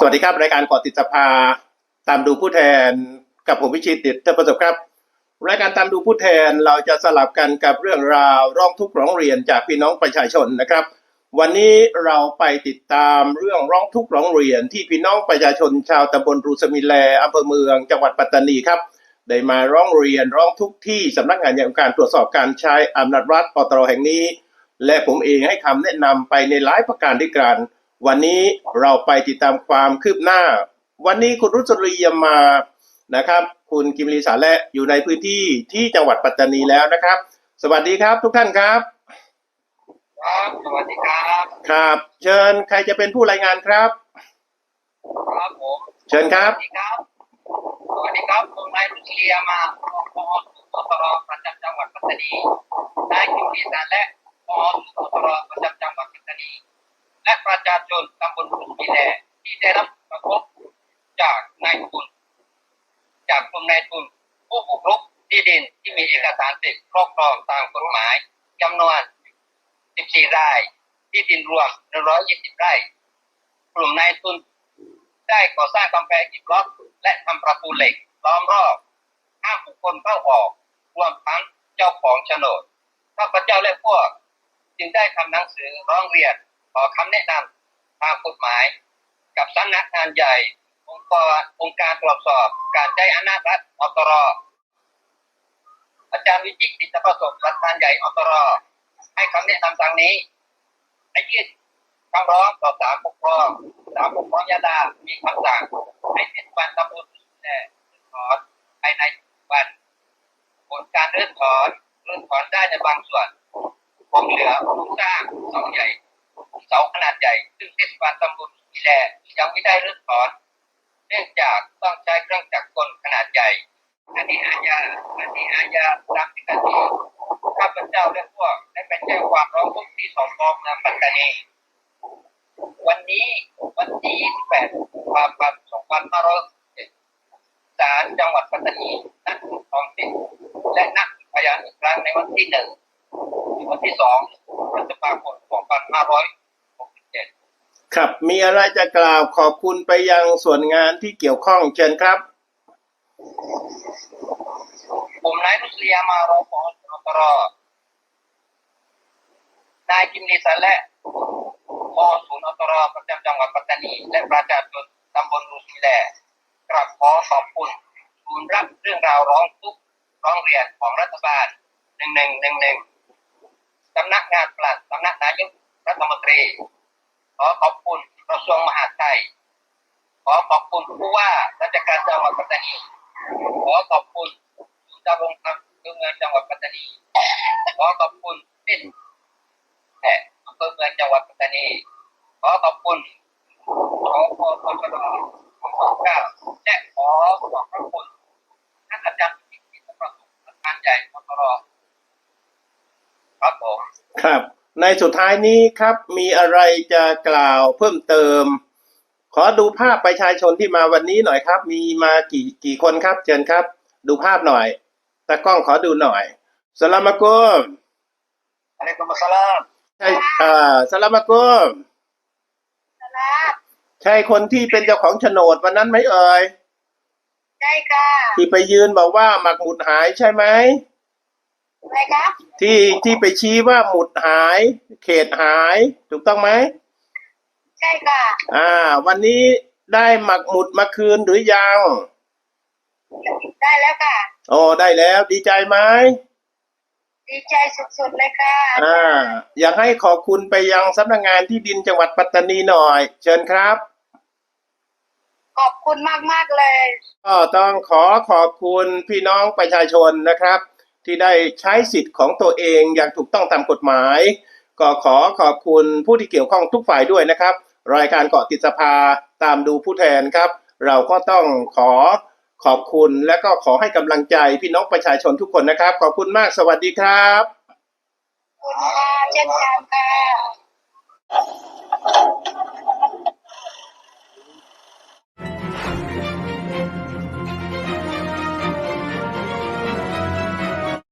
สวัสดีครับ รายการเกาะติดสภาตามดูผู้แทนกับผมวิชิตติดเทประสบครับ รายการตามดูผู้แทนเราจะสลับกันกับเรื่องราวร้องทุกข์ร้องเรียนจากพี่น้องประชาชนนะครับ วันนี้เราไปติดตามเรื่องร้องทุกข์ร้องเรียนที่พี่น้องประชาชนชาวตำบลรูสมิแลอำเภอเมืองจังหวัดปัตตานีครับได้มาร้องเรียนร้องทุกข์ที่สำนักงานอย่างการตรวจสอบการใช้อำนาจรัฐปตรแห่งนี้ และผมเองให้คำแนะนำไปในหลายประการด้วยกัน วันนี้เราไปติดตามความคืบหน้า วันนี้คุณรุษรียมมานะครับ คุณกิมลีสาและอยู่ในพื้นที่ที่จังหวัดปัตตานีแล้วนะครับ สวัสดีครับทุกท่านครับ ครับสวัสดีครับครับ เชิญใครจะเป็นผู้รายงานครับครับผมเชิญครับ สวัสดีครับสวัสดีครับผมนายรุชเลียมาพอสุตรประจำจังหวัดปัตตานีนายกิมลีสานและพอสุตรประจำจังหวัดปัตตานี และประชาชนตำบลรุนพิแลที่ได้รับผลกระทบจากนายทุนจากกลุ่มนายทุนผู้บุกรุกที่ดินที่มีเอกสารสิทธิ์ครอบครองตามกฎหมายจำนวน 14 ราย ที่ดินรวม 120 ไร่ กลุ่มนายทุนได้ก่อสร้างกำแพงอิฐบล็อก และทำประตูเหล็กล้อมรอบห้ามบุคคลเข้าออก รวมทั้งเจ้าของโฉนดข้าพเจ้าและพวก จึงได้ทำหนังสือร้องเรียน อคำแนะนำทางกฎหมาย กับสำนักงานใหญ่ องค์กรองค์การตรวจสอบ การใช้อำนาจรัฐอตรอาจารย์วิจิตรดิตประสบประธานใหญ่อตรให้คำแนะนำทางนี้ให้ยื่นคำร้องต่อศาลปกครองศาลปกครองยาดา มีคำสั่งให้เทศบาลตำบลแต่ถอนภายในวันผลการเรื้อถอนเรื้อถอนได้ในบางส่วนคงเหลือผู้สร้างเสาใหญ่ เสาขนาดใหญ่ ซึ่งเทศบาลตำบลที่แลยังไม่ได้รื้อถอน เนื่องจากต้องใช้เครื่องจักรกลขนาดใหญ่คดีอาญาคดีอาญาตามที่คดีข้าพเจ้าและพวกได้ไปแจ้งความร้องทุกข์ที่สพเมืองปัตตานี วันนี้วันที่ 28กุมภาพันธ์2567ศาลจังหวัดปัตตานีนัดท้องถิ่นและนัดพยานอีกครั้งในวันที่หนึ่งวันที่สองพฤษภาคม2567 ครับมีอะไรจะกล่าวขอบคุณไปยังส่วนงานที่เกี่ยวข้องเชิญครับ ผมนายรุสเลียมารอปอสตรนายกิมลีสันและมอศูนย์อตรประจำจังหวัดปัตตานี และประชาชนตำบลรุสมิแลกราบขอขอบคุณศูนย์รับเรื่องราวร้องทุกข์ร้องเรียนของรัฐบาล1111สำนักงานปลัดสำนักนายกรัฐมนตรี ขอขอบคุณกระทรวงมหาดไทย ขอขอบคุณผู้ว่าราชการจังหวัดปัตตานี ขอขอบคุณศูนย์ดำรงธรรมเมืองจังหวัดปัตตานี ขอขอบคุณพิษแห่อำเภอเมืองจังหวัดปัตตานี ขอขอบคุณขอขอขอขอขอข้าและขอขอบพระคุณท่านอาจารย์พิจิตรประสบประธานใหญ่มตรครับผมครับ ในสุดท้ายนี้ครับมีอะไรจะกล่าวเพิ่มเติม ขอดูภาพประชาชนที่มาวันนี้หน่อยครับ มีมากี่กี่คนครับเชิญครับ ดูภาพหน่อยตากล้องขอดูหน่อยสลามอะกุมอะไรกุมสลามใช่อ่าสลามอะกุมใช่คนที่เป็นเจ้าของโฉนดวันนั้นไหมเอ่ยใช่ค่ะที่ไปยืนบอกว่าหมักหมุดหายใช่ไหม อะไรครับที่ที่ไปชี้ว่าหมุดหาย เขตหาย ถูกต้องไหมใช่ค่ะ อ่า วันนี้ได้หมักหมุดมาคืนหรือยัง ได้แล้วค่ะโอ้ได้แล้วดีใจไหมดีใจสุดๆเลยค่ะ อ่า อยากให้ขอบคุณไปยังสำนักงานที่ดินจังหวัดปัตตานีหน่อย เชิญครับ ขอบคุณมากๆเลย ก็ต้องขอขอบคุณพี่น้องประชาชนนะครับ ที่ได้ใช้สิทธิ์ของตัวเองอย่างถูกต้องตามกฎหมาย ก็ขอขอบคุณผู้ที่เกี่ยวข้องทุกฝ่ายด้วยนะครับ รายการเกาะติดสภาตามดูผู้แทนครับ เราก็ต้องขอขอบคุณและก็ขอให้กำลังใจพี่น้องประชาชนทุกคนนะครับ ขอบคุณมากสวัสดีครับ ขอบคุณค่ะเช่นกันค่ะ